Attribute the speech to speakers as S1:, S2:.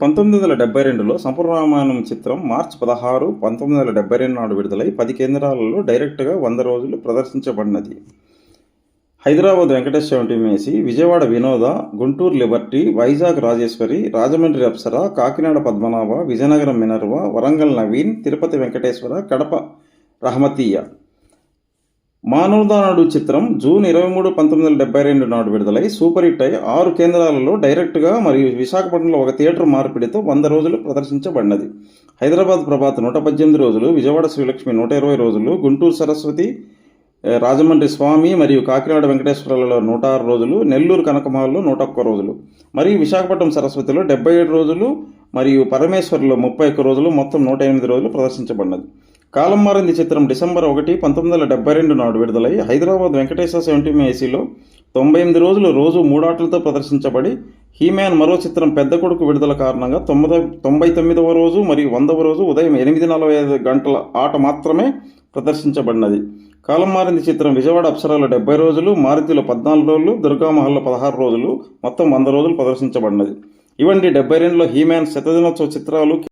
S1: పంతొమ్మిది వందల డెబ్బై రెండులో సంపూర్ణరామాయణం చిత్రం మార్చి పదహారు పంతొమ్మిది వందల డెబ్బై రెండు నాడు విడుదలై పది కేంద్రాలలో డైరెక్ట్గా వంద రోజులు ప్రదర్శించబడినది. హైదరాబాద్ వెంకటేష్ మేసి విజయవాడ వినోద గుంటూరు లిబర్టీ వైజాగ్ రాజేశ్వరి రాజమండ్రి అప్సర కాకినాడ పద్మనాభ విజయనగరం మినర్వ వరంగల్ నవీన్ తిరుపతి వెంకటేశ్వర కడప రహమతీయ మానవదానుడు చిత్రం జూన్ ఇరవై మూడు పంతొమ్మిది వందల డెబ్బై రెండు నాడు విడుదలై సూపర్ హిట్ అయి ఆరు కేంద్రాలలో డైరెక్ట్గా మరియు విశాఖపట్నంలో ఒక థియేటర్ మార్పిడితో వంద రోజులు ప్రదర్శించబడినది. హైదరాబాద్ ప్రభాత్ నూట పద్దెనిమిది రోజులు విజయవాడ శ్రీలక్ష్మి నూట ఇరవై రోజులు గుంటూరు సరస్వతి రాజమండ్రి స్వామి మరియు కాకినాడ వెంకటేశ్వరాలలో నూట ఆరు రోజులు నెల్లూరు కనకమహల్లో నూట ఒక్క రోజులు మరియు విశాఖపట్నం సరస్వతిలో డెబ్బై ఏడు రోజులు మరియు పరమేశ్వరిలో ముప్పై ఒక్క రోజులు మొత్తం నూట ఎనిమిది రోజులు ప్రదర్శించబడినది. కాలం మారింది చిత్రం డిసెంబర్ ఒకటి పంతొమ్మిది వందల డెబ్బై రెండు నాడు విడుదలై హైదరాబాద్ వెంకటేశ్వర సెవెంటీ ఏసీలో తొంభై ఎనిమిది రోజులు రోజు మూడాటలతో ప్రదర్శించబడి హీమ్యాన్ మరో చిత్రం పెద్ద కొడుకు విడుదల కారణంగా తొమ్మిది తొంభై తొమ్మిదవ రోజు మరియు వందవ రోజు ఉదయం ఎనిమిది నలభై ఐదు గంటల ఆట మాత్రమే ప్రదర్శించబడినది. కాలం మారింది చిత్రం విజయవాడ అప్సరాలో డెబ్బై రోజులు మారుతిలో పద్నాలుగు రోజులు దుర్గామహల్లో పదహారు రోజులు మొత్తం వంద రోజులు ప్రదర్శించబడినది. ఇవండి డెబ్బై రెండులో హీమ్యాన్ శతదినోత్సవ చిత్రాలు